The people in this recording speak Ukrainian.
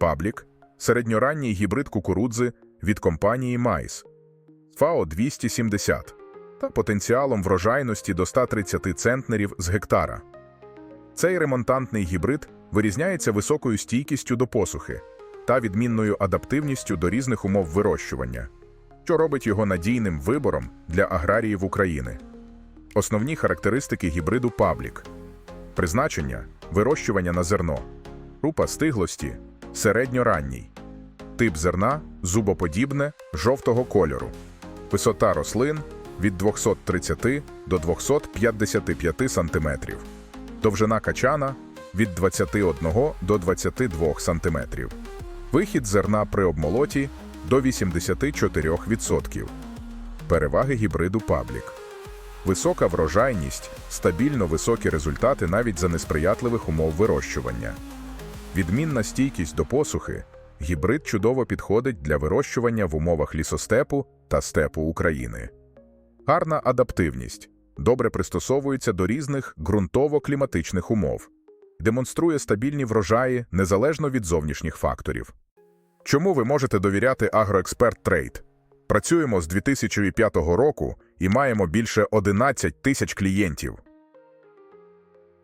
Паблік середньоранній гібрид кукурудзи від компанії Mais ФАО 270 та потенціалом врожайності до 130 центнерів з гектара. Цей ремонтантний гібрид вирізняється високою стійкістю до посухи та відмінною адаптивністю до різних умов вирощування, що робить його надійним вибором для аграріїв України. Основні характеристики гібриду Паблік призначення вирощування на зерно, група стиглості середньоранній, тип зерна зубоподібне жовтого кольору, висота рослин від 230 до 255 см, довжина качана від 21 до 22 см, вихід зерна при обмолоті до 84%. Переваги гібриду Паблік. Висока врожайність, стабільно високі результати навіть за несприятливих умов вирощування. Відмінна стійкість до посухи. Гібрид чудово підходить для вирощування в умовах лісостепу та степу України. Гарна адаптивність. Добре пристосовується до різних ґрунтово-кліматичних умов. Демонструє стабільні врожаї незалежно від зовнішніх факторів. Чому ви можете довіряти Агроексперт Трейд? Працюємо з 2005 року і маємо більше 11 тисяч клієнтів.